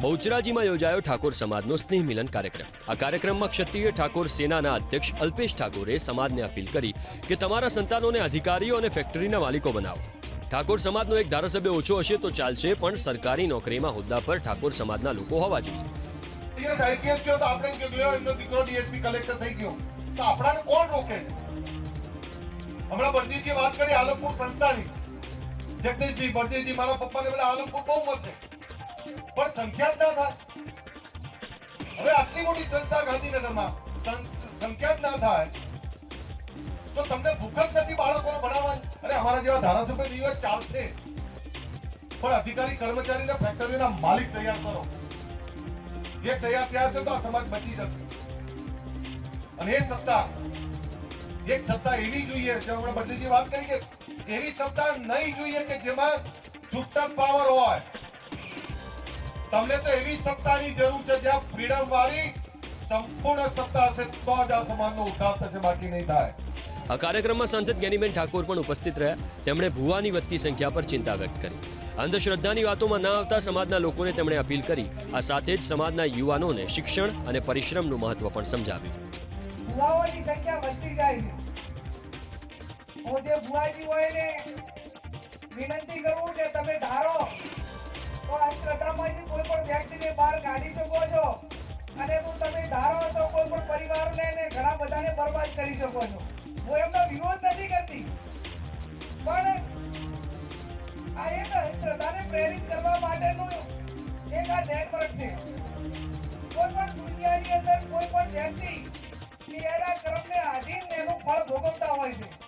બહુચરાજીમાં યોજાયો ઠાકોર સમાજનો સ્નેહ મિલન કાર્યક્રમ. આ કાર્યક્રમમાં ક્ષત્રિય ઠાકોર સેનાના અધ્યક્ષ અલ્પેશ ઠાકોરે સમાજને અપીલ કરી કે તમારા સંતાનોને અધિકારીઓ અને ફેક્ટરીના માલિકો બનાવો. ઠાકોર સમાજનો એક ધારાસભ્ય ઓછો હશે તો ચાલશે, પણ સરકારી નોકરીમાં હોદ્દા પર ઠાકોર સમાજના લોકો હોવા જોઈએ. જગદીશજી બળજીતજી મારા પપ્પાને બધા આલમપુર બહુ મત છે. પણ સંખ્યા ના થાય. હવે આટલી મોટી સંસ્થા ગાંધીનગરમાં સંખ્યા ના થાય, તો તમને ભૂખ જ નથી બાળકોને ભણાવવાની. અરે, અમારા જેવા ધારાસભ્ય નહીં ચાલશે. પણ અધિકારી કર્મચારીને ફેક્ટરીના માલિક તૈયાર કરો. એ તૈયાર થયા છે તો આ સમાજ બચી જશે. અને એ સત્તા, એક સત્તા એવી જોઈએ, જે હમણાં બધીજી વાત કરી કે એવી સત્તા નહીં જોઈએ કે જેમાં છૂટક પાવર હોય. તમને તો એવી સત્તાની જરૂર છે જ્યાં ફ્રીડમ વાળી સંપૂર્ણ સત્તા હશે તો જ આ સમાજનો ઉદ્ધાર થશે બાકી નહીં થાય. આ કાર્યક્રમમાં સાંસદ જ્ઞાનીબેન ઠાકોર પણ ઉપસ્થિત રહ્યા. તેમણે ભુવાની વધતી સંખ્યા પર ચિંતા વ્યક્ત કરી. અંધશ્રદ્ધાની વાતોમાં ના આવતા સમાજના લોકોને તેમણે અપીલ કરી. આ સાથે જ સમાજના યુવાનોને શિક્ષણ અને પરિશ્રમનું મહત્વ પણ સમજાવ્યું. ભુવાઓની સંખ્યા વધતી જાય છે. હું જે ભુવાજી હોય ને વિનંતી કરું કે તમે ધારો તો આ શ્રદ્ધામાંથી કોઈ પણ વ્યક્તિને બહાર કાઢી શકો છો. અને તો તમે ધારો તો કોઈ પણ પરિવારને ને ઘણા બધાને બરબાદ કરી શકો છો. હું એમનો વિરોધ નથી કરતી. પણ આ એક શ્રદ્ધાને પ્રેરિત કરવા માટેનું એક આ નેટવર્ક છે. કોઈ પણ દુનિયાની અંદર કોઈ પણ વ્યક્તિ એના કર્મને આધીન એનું ફળ ભોગવતા હોય છે.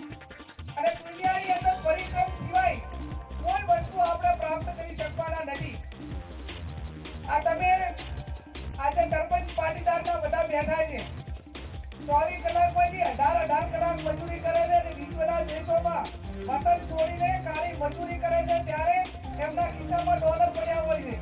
ચોવીસ કલાકમાંથી અઢાર અઢાર કલાક મજૂરી કરે છે અને વિશ્વના દેશોમાં વતન છોડીને કાળી મજૂરી કરે છે ત્યારે એમના ખિસ્સામાં ડોલર પડ્યા હોય છે.